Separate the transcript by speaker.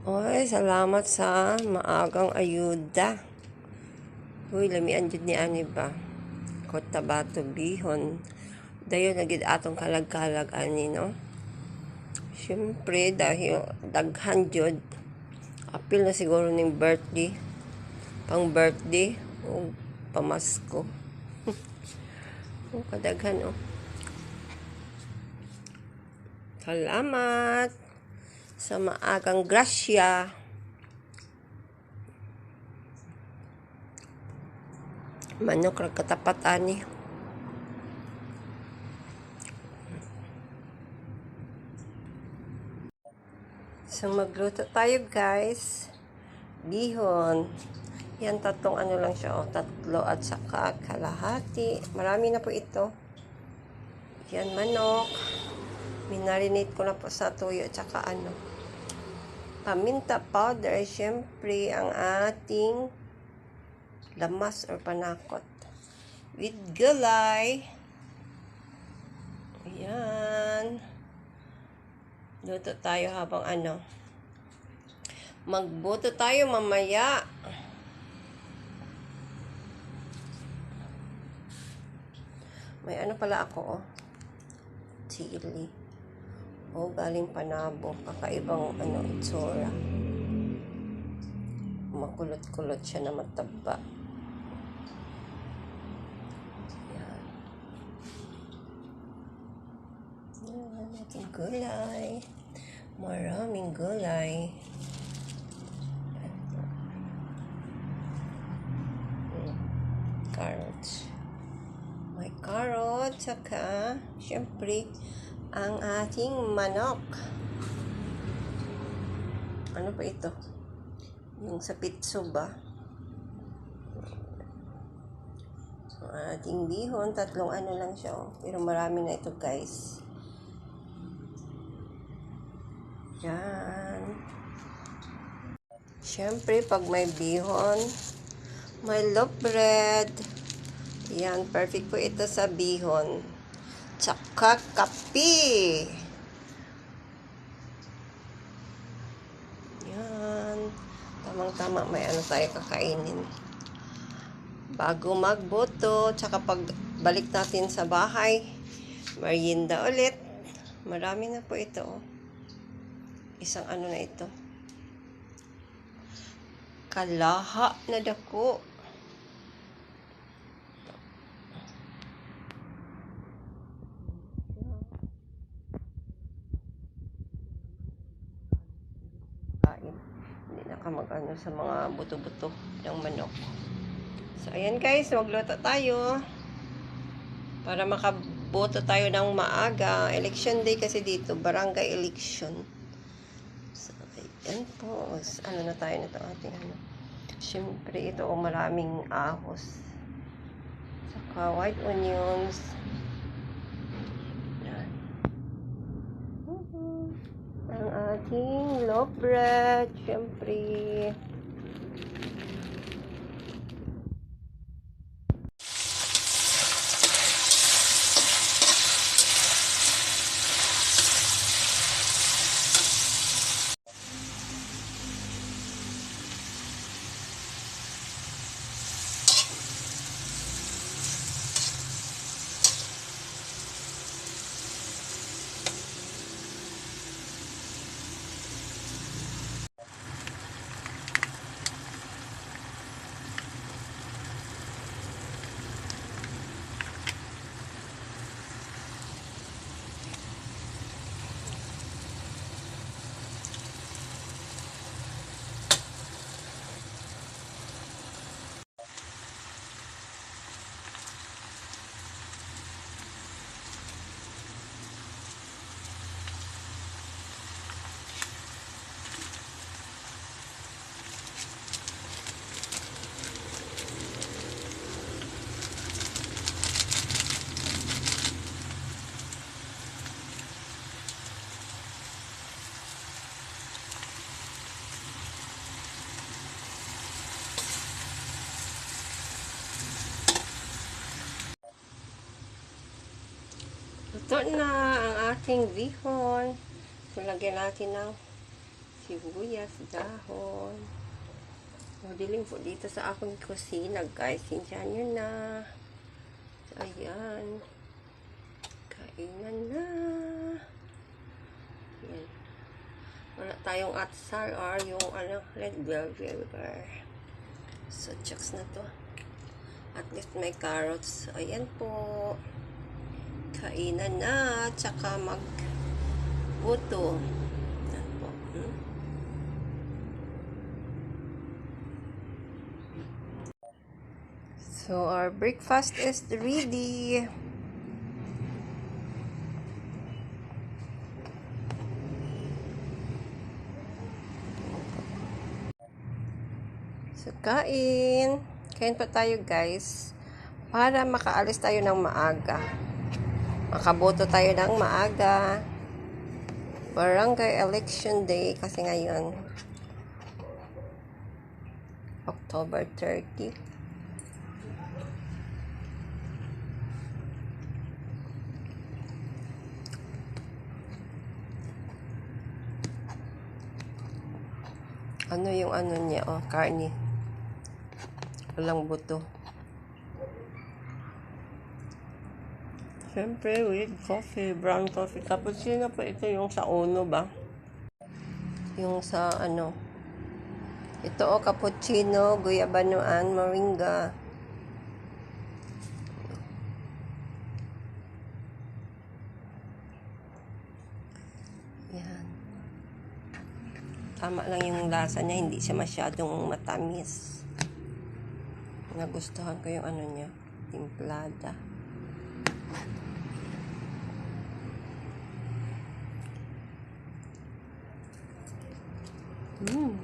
Speaker 1: Oy, salamat sa maagang ayuda. Uy, lamian jud ni ani ba? Cotabato bihon. Dayon nagid atong kalag-kalag ani no. Siyempre dahil daghan jud apil na siguro ning birthday. Pang birthday o pamasko. oh, kadaghan oh. Salamat sa maagang grasya. Manok ra katapat ani. So magluto tayo guys. Bihon. Yan tatlong ano lang siya, oh, tatlo at saka kalahati. Marami na po ito. Yan manok. Minarinate ko na po sa tuyo at saka ano. Paminta powder, syempre ang ating lamas or panakot. With gulay. Ayan. Luto tayo habang ano. Magbuto tayo mamaya. May ano pala ako, oh. Chili. Oh, galing panabo. Kakaibang ano, itsura. Makulot-kulot siya na mataba. Yan. Yan, ating gulay. Maraming gulay. Hmm, Carrots. May carrot, saka, syempre, ang ating manok. Ano pa ito? Yung sa pitso ba? Ang ating bihon, tatlong ano lang siya. oh. Pero marami na ito, guys. Yan. Siyempre, pag may bihon, may loaf bread. Yan, perfect po ito sa bihon. Tsaka kape. Yan. Tamang-tama, may ano tayo kakainin. Bago magboto, tsaka pag balik natin sa bahay, merienda ulit. Marami na po ito. oh. Isang ano na ito. Kalaha na dako. kain. Hindi na mag-ano sa mga buto-buto ng manok. So, ayan guys, magluto tayo. Para makaboto tayo ng maaga. Election day kasi dito, barangay election. So, ayan po. Ano na tayo nito ating ano. Siyempre, ito o maraming ahos. Saka white onions. Yan. Mhm. Ang ating loaf bread. Siyempre. Na ang ating bihon. So, lagyan natin ng sibuyas, dahon. Madilim po dito sa akong kusina, guys. Hindihan nyo na. Ayan. Kainan na. Yan. Wala tayong atsar or yung ano, red pepper. So, checks na to. At least may carrots. Ayan po. Kainan na. Tsaka mag buto. Yan po. Hmm? So, our breakfast is ready. So, kain. Kain pa tayo, guys. Para makaalis tayo ng maaga. Makaboto tayo ng maaga. Barangay Election Day kasi ngayon. October 30. Ano yung ano niya, oh, karni. Walang buto. Siyempre, with coffee, brown coffee. Cappuccino po ito yung sa uno ba? Yung sa ano. Ito o, oh, cappuccino, guyabanoan, moringa. Yan. Tama lang yung lasa niya, hindi siya masyadong matamis. Nagustuhan ko yung ano niya, timplada. Ooh.